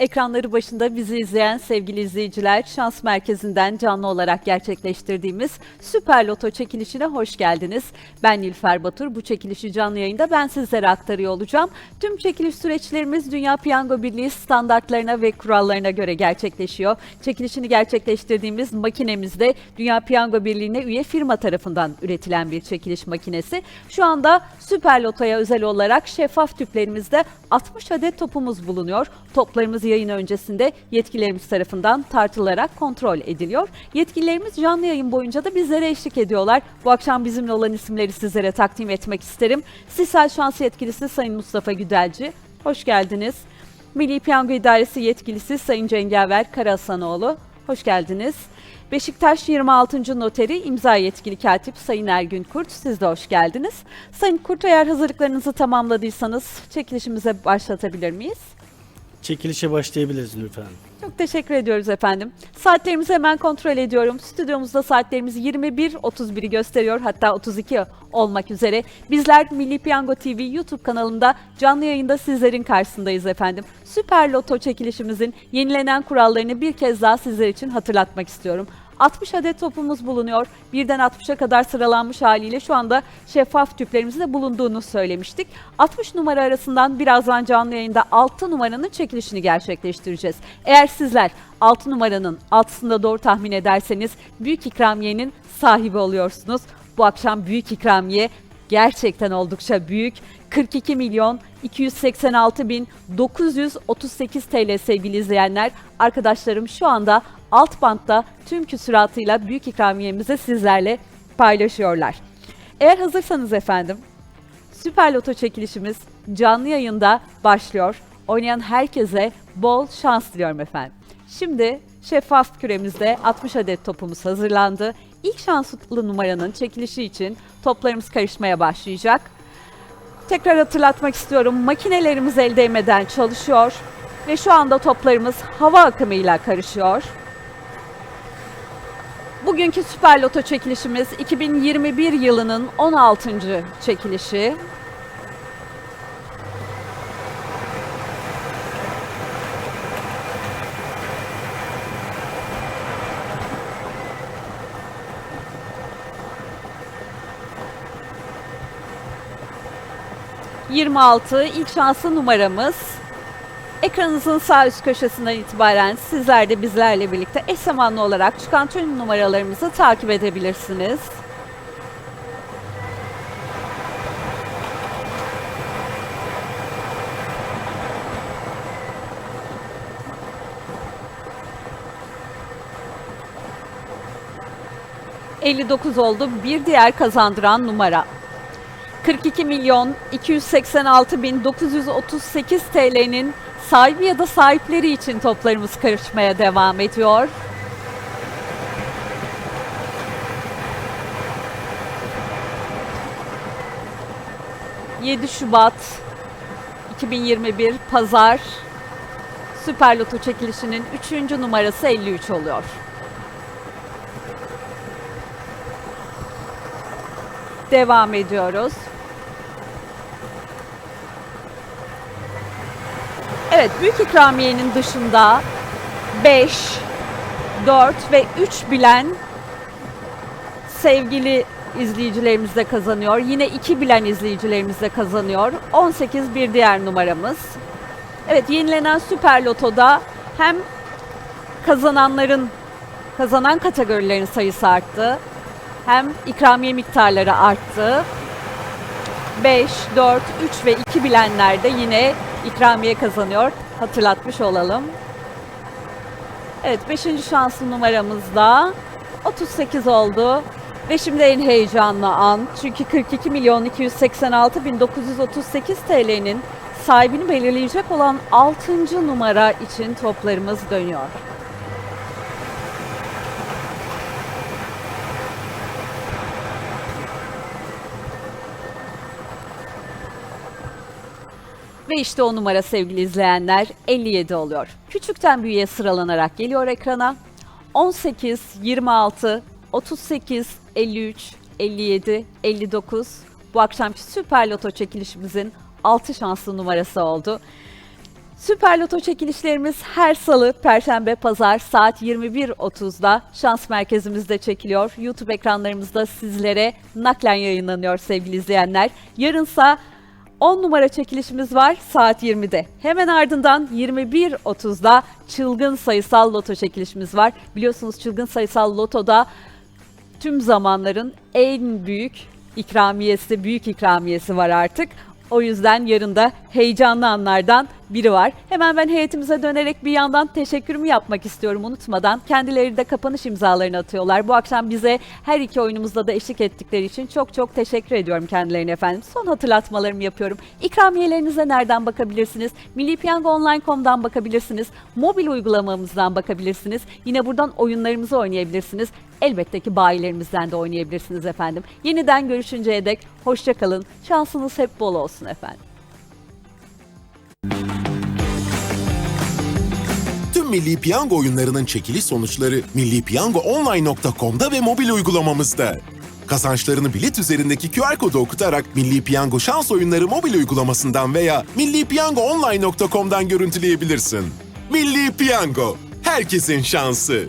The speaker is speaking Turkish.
Ekranları başında bizi izleyen sevgili izleyiciler, Şans Merkezi'nden canlı olarak gerçekleştirdiğimiz Süper Loto çekilişine hoş geldiniz. Ben Nilfer Batur. Bu çekilişi canlı yayında ben sizlere aktarıyor olacağım. Tüm çekiliş süreçlerimiz Dünya Piyango Birliği standartlarına ve kurallarına göre gerçekleşiyor. Çekilişini gerçekleştirdiğimiz makinemizde Dünya Piyango Birliği'ne üye firma tarafından üretilen bir çekiliş makinesi. Şu anda Süper Loto'ya özel olarak şeffaf tüplerimizde 60 adet topumuz bulunuyor. Toplarımız yayın öncesinde yetkililerimiz tarafından tartılarak kontrol ediliyor. Yetkililerimiz canlı yayın boyunca da bizlere eşlik ediyorlar. Bu akşam bizimle olan isimleri sizlere takdim etmek isterim. Sisal Şans Yetkilisi Sayın Mustafa Güdelci, hoş geldiniz. Milli Piyango İdaresi Yetkilisi Sayın Cengaver Karahasanoğlu, hoş geldiniz. Beşiktaş 26. Noteri imza yetkili katip Sayın Ergün Kurt, siz de hoş geldiniz. Sayın Kurt eğer hazırlıklarınızı tamamladıysanız çekilişimize başlatabilir miyiz? Çekilişe başlayabiliriz Hanım. Çok teşekkür ediyoruz efendim. Saatlerimizi hemen kontrol ediyorum. Stüdyomuzda saatlerimiz 21.31'i gösteriyor hatta 32 olmak üzere. Bizler Milli Piyango TV YouTube kanalında canlı yayında sizlerin karşısındayız efendim. Süper Loto çekilişimizin yenilenen kurallarını bir kez daha sizler için hatırlatmak istiyorum. 60 adet topumuz bulunuyor. Birden 60'a kadar sıralanmış haliyle şu anda şeffaf tüplerimizin de bulunduğunu söylemiştik. 60 numara arasından birazdan canlı yayında 6 numaranın çekilişini gerçekleştireceğiz. Eğer sizler 6 numaranın altısında doğru tahmin ederseniz büyük ikramiyenin sahibi oluyorsunuz. Bu akşam büyük ikramiye gerçekten oldukça büyük. 42 milyon 286 bin 938 TL sevgili izleyenler. Arkadaşlarım şu anda alt bantta tüm küsuratıyla büyük ikramiyemizi sizlerle paylaşıyorlar. Eğer hazırsanız efendim Süper Loto çekilişimiz canlı yayında başlıyor. Oynayan herkese bol şans diliyorum efendim. Şimdi şeffaf küremizde 60 adet topumuz hazırlandı. İlk şanslı numaranın çekilişi için toplarımız karışmaya başlayacak. Tekrar hatırlatmak istiyorum. Makinelerimiz el değmeden çalışıyor ve şu anda toplarımız hava akımıyla karışıyor. Bugünkü Süper Loto çekilişimiz 2021 yılının 16. çekilişi. ...26 ilk şanslı numaramız. Ekranınızın sağ üst köşesinden itibaren sizler de bizlerle birlikte eş zamanlı olarak çıkan tüm numaralarımızı takip edebilirsiniz. ...59 oldu. Bir diğer kazandıran numara. 42 milyon 286 bin 938 TL'nin sahibi ya da sahipleri için toplarımız karışmaya devam ediyor. ...7 Şubat 2021 Pazar Süper Loto çekilişinin 3. numarası 53 oluyor. Devam ediyoruz. Evet, büyük ikramiyenin dışında 5, 4 ve 3 bilen sevgili izleyicilerimiz de kazanıyor. Yine 2 bilen izleyicilerimiz de kazanıyor. 18 bir diğer numaramız. Evet, yenilenen Süper Loto'da hem kazananların kazanan kategorilerin sayısı arttı. Hem ikramiye miktarları arttı. 5, 4, 3 ve 2 bilenler de yine ikramiye kazanıyor. Hatırlatmış olalım. Evet 5. şanslı numaramızda 38 oldu. Ve şimdi en heyecanlı an. Çünkü 42 milyon 286 bin 938 TL'nin sahibini belirleyecek olan 6. numara için toplarımız dönüyor. Ve işte o numara sevgili izleyenler 57 oluyor. Küçükten büyüğe sıralanarak geliyor ekrana. 18, 26, 38, 53, 57, 59 bu akşamki Süper Loto çekilişimizin 6 şanslı numarası oldu. Süper Loto çekilişlerimiz her salı, perşembe, pazar saat 21.30'da şans merkezimizde çekiliyor. YouTube ekranlarımızda sizlere naklen yayınlanıyor sevgili izleyenler. Yarınsa 10 numara çekilişimiz var saat 20'de. Hemen ardından 21.30'da çılgın sayısal loto çekilişimiz var. Biliyorsunuz çılgın sayısal lotoda tüm zamanların en büyük ikramiyesi, büyük ikramiyesi var artık. O yüzden yarın da heyecanlı anlardan biri var. Hemen ben heyetimize dönerek bir yandan teşekkürümü yapmak istiyorum unutmadan. Kendileri de kapanış imzalarını atıyorlar. Bu akşam bize her iki oyunumuzda da eşlik ettikleri için çok çok teşekkür ediyorum kendilerine efendim. Son hatırlatmalarımı yapıyorum. İkramiyelerinize nereden bakabilirsiniz? millipiyangoonline.com'dan bakabilirsiniz. Mobil uygulamamızdan bakabilirsiniz. Yine buradan oyunlarımızı oynayabilirsiniz. Elbette ki bayilerimizden de oynayabilirsiniz efendim. Yeniden görüşünceye dek hoşça kalın. Şansınız hep bol olsun efendim. Tüm Milli Piyango oyunlarının çekiliş sonuçları millipiyangoonline.com'da ve mobil uygulamamızda. Kazançlarını bilet üzerindeki QR kodu okutarak Milli Piyango şans oyunları mobil uygulamasından veya millipiyangoonline.com'dan görüntüleyebilirsin. Milli Piyango, herkesin şansı.